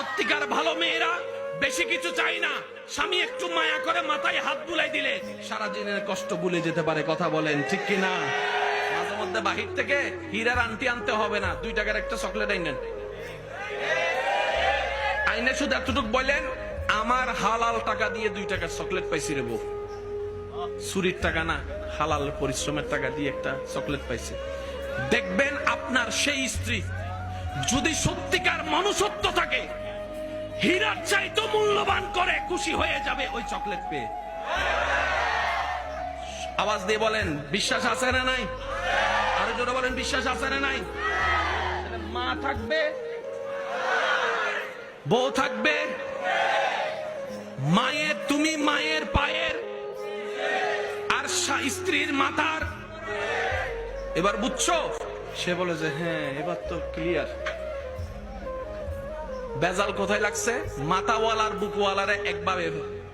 সত্যিকার ভালো মেয়েরা বেশি কিছু চাই না। স্বামী একটু মায়া করে মাথায় হাত বুলাই দিলে সারা দিনের কষ্ট ভুলে যেতে পারে, কথা বলেন, ঠিক কি না মাঝে মধ্যে বাহির থেকে হীরার আন্টি আনতে হবে না, দুই টাকার একটা চকলেট আইনেন। আইনে শুধু এতটুক বলেন, আমার হালাল টাকা দিয়ে দুই টাকার চকলেট পাইছি রে বউ। চুরির টাকা না, হালাল পরিশ্রমের টাকা দিয়ে একটা চকলেট পাইছে। দেখবেন আপনার সেই স্ত্রী যদি সত্যিকার মনুষ্যত্ব থাকে হীরার চাইতো মূল্যবান করে, খুশি হয়ে যাবে ওই চকলেট পেয়ে। আওয়াজ দিয়ে বলেন, বিশ্বাস আছে না নাই? আরও জোরে বলেন, বিশ্বাস আছে না নাই? মা থাকবে? বউ থাকবে? মায়ের, তুমি মায়ের পায়ের। আর স্ত্রীর মাথার। এবার বুঝছ? সে বলে যে হ্যাঁ এবার তো ক্লিয়ার বেজাল কোথায় লাগছে? মাথাওয়ালার বুকওয়ালারে একভাবে